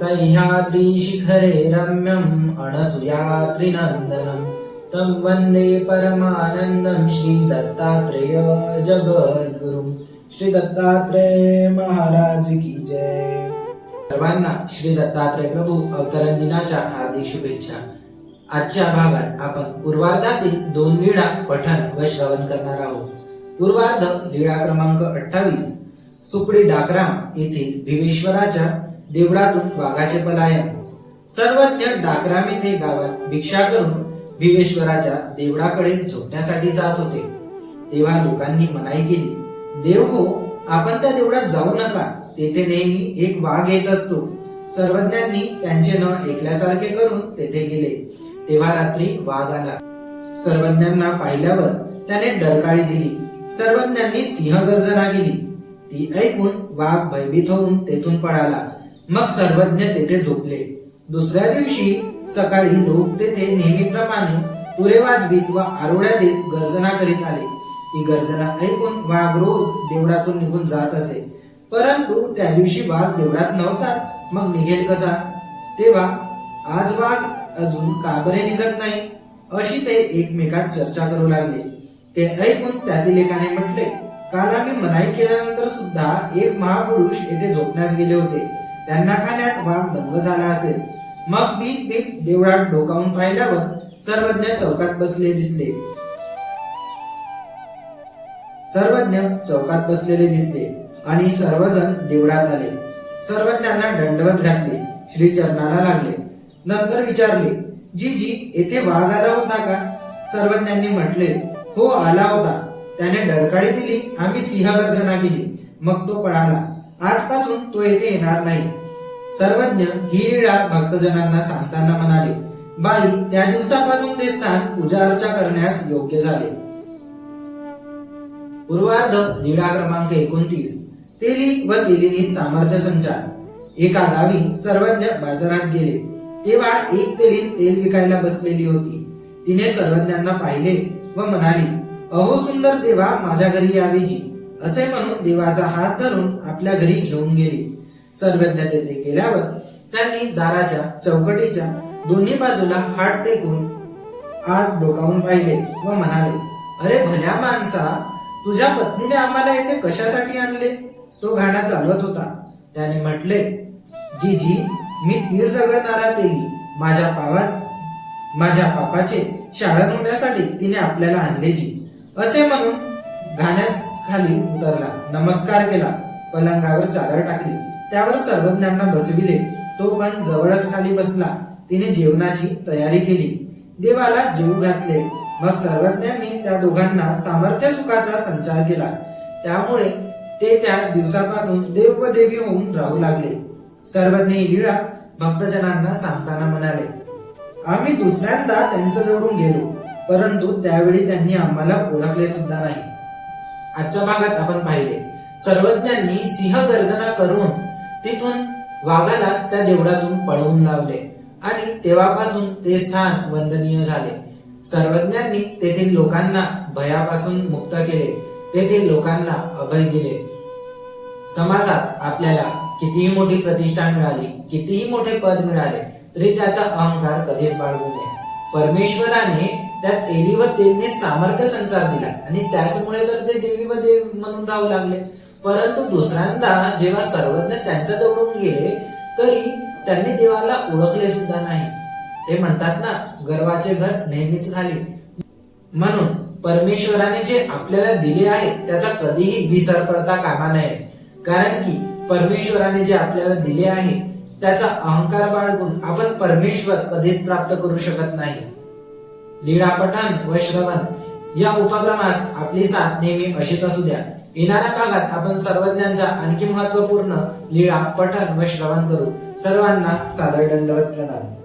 सह्याद्रीशिखरे रम्यम् अणसुयात्रिनन्दनम् तं वन्दे परमानन्दं श्रीदत्तात्रेय जगद्गुरुम्। श्री दत्तात्रेय महाराज की जय। सर्वांना श्री दत्तात्रय प्रभू अवतरण दिनाच्या हार्दिक शुभेच्छा। आजच्या भागात आपण पूर्वार्धातील दोन लीळा पठन व श्रवण करणार आहोत। पूर्वार्ध लीळा क्रमांक अठ्ठावीस सुपडी डाकराम येथील भीमेश्वराच्या देवळातून वाघाचे पलायन. सर्वज्ञ डाकराम येथे गावात भिक्षा करून भीमेश्वराच्या देवळाकडे झोपण्यासाठी जात होते. तेव्हा लोकांनी मनाई केली देव हो आपण त्या देवळात जाऊ नका. तेथे नेहमी एक वाघ येत असतो. सर्वज्ञांनी त्यांचे न ऐकल्यासारखे करून तेथे गेले. तेव्हा रात्री वाघ आला. सर्वज्ञांना पाहिल्यावर त्याने डरकाळी दिली. सर्वज्ञांनी सिंह गर्जना केली. ती ऐकून वाघ भयभीत होऊन तेथून पळाला. मग सर्वज्ञ तेथे झोपले. दुसऱ्या दिवशी सकाळी लोक तेथे नेहमीप्रमाणे तुरे वाजवीत व आरोड्या देत गर्जना करीत आले. ती गर्जना ऐकून वाघ रोज देवळातून निघून जात असे. परंतु त्या दिवशी वाघ देवळात नव्हताच. मग निघेल कसा? तेव्हा आज वाघ अजून का बरे निघत नाही अशी ते एकमेकात चर्चा करू लागले. ते ऐकून त्यातील एकाने म्हटले काल आम्ही मनाई केल्यानंतर सुद्धा एक महापुरुष येथे झोपण्यास गेले होते. त्यांना खाण्यात वाघ दंग झाला असेल. मग भीत भीत देवळात डोकावून पाहिल्यावर सर्वज्ञ चौकात बसले दिसले. सर्वज्ञ चौकात बसलेले दिसले आणि सर्वजण देवळात आले. सर्वज्ञांना दंडवत घातले श्री चरणाला लागले. नंतर विचारले जी जी येथे वाघ आला होता का? सर्वज्ञांनी म्हटले हो आला होता. त्याने डरकाळी दिली आम्ही सिंहगर्जना केली. मग तो पळाला. आजपासून तो येथे येणार नाही. सर्वज्ञ ही लीळा भक्तजनांना सांगताना म्हणाले बाई त्या दिवसापासून ते स्थान पूजा अर्चा करण्यास योग्य झाले. पूर्वार्ध लीळा क्रमांक एकोणतीस तेली व तेलिनी सामर्थ्य संचार. एका गावी सर्वज्ञ बाजारात गेले. तेव्हा एक तेलीन तेल विकायला बसलेली होती. तिने सर्वज्ञांना पाहिले व म्हणाली अहो सुंदर देवा माझ्या घरी यावीजी. असे म्हणून देवाचा हात धरून आपल्या घरी घेऊन गेली. सर्वज्ञ तेथे गेल्यावर त्यांनी दाराच्या चौकटीच्या दोन्ही बाजूला हात टेकून आत डोकावून पाहिले व म्हणाले अरे भल्या माणसा तुझ्या पत्नीने आम्हाला येथे कशासाठी आणले? तो घाणा चालवत होता. त्याने म्हटले जी जी मी तीर रगडणारा तेली माझ्या पावात माझ्या पापाचे शाळा होण्यासाठी तिने आपल्याला आणले जी. असे म्हणून घाण्यास खाली उतरला. नमस्कार केला. पलंगावर चादर टाकली. त्यावर सर्वज्ञांना बसविले. तो पण जवळच खाली बसला. तिने जेवणाची तयारी केली. देवाला जेव घातले. मग सर्वज्ञांनी त्या दोघांना सामर्थ्य सुखाचा संचार केला. त्यामुळे ते त्या दिवसापासून देव व देवी होऊन राहू लागले. सर्वज्ञ लीळा भक्तजनांना सांगताना म्हणाले आम्ही दुसऱ्यांदा त्यांच्या जवळून गेलो. परंतु त्यावेळी त्यांनी आम्हाला ओळखले सुद्धा नाही. आजच्या भागात आपण पाहिले. सर्वज्ञांनी सिंह गर्जना करून तिथून वाघाला त्या देवळातून पळवून लावले आणि तेव्हापासून ते स्थान वंदनीय झाले. सर्वज्ञांनी तेथील लोकांना भयापासून मुक्त केले. तेथील लोकांना अभय दिले. समाजात आपल्याला कितीही मोठी प्रतिष्ठा मिळाली कितीही मोठे पद मिळाले तरी त्याचा अहंकार कधीच बाळगू नये. परमेश्वराने त्या तेली व तेलने सामर्थ्य संचार दिला. आणि त्याचमुळे तर ते देवी व देव म्हणून राहू लागले. परंतु दुसऱ्यांदा जेव्हा सर्वज्ञ त्यांच्या जवळून गेले तरी त्यांनी देवाला ओळखले सुद्धा नाही. ते म्हणतात ना गर्वाचे घर नेहमीच खाली. म्हणून परमेश्वराने जे आपल्याला दिले आहे त्याचा कधीही विसर पडता कामा नये. कारण की परमेश्वराने जे आपल्याला दिले आहे त्याचा अहंकार बाळगून परमेश्वर कधीच प्राप्त करू शकत नाही. लीळा पठण व श्रवण या उपक्रमास आपली साथ नेहमी अशीच असू द्या. येणाऱ्या भागात आपण सर्वज्ञांच्या आणखी महत्त्वपूर्ण लीळा पठण व श्रवण करू. सर्वांना सादर दंडवत प्रणाम.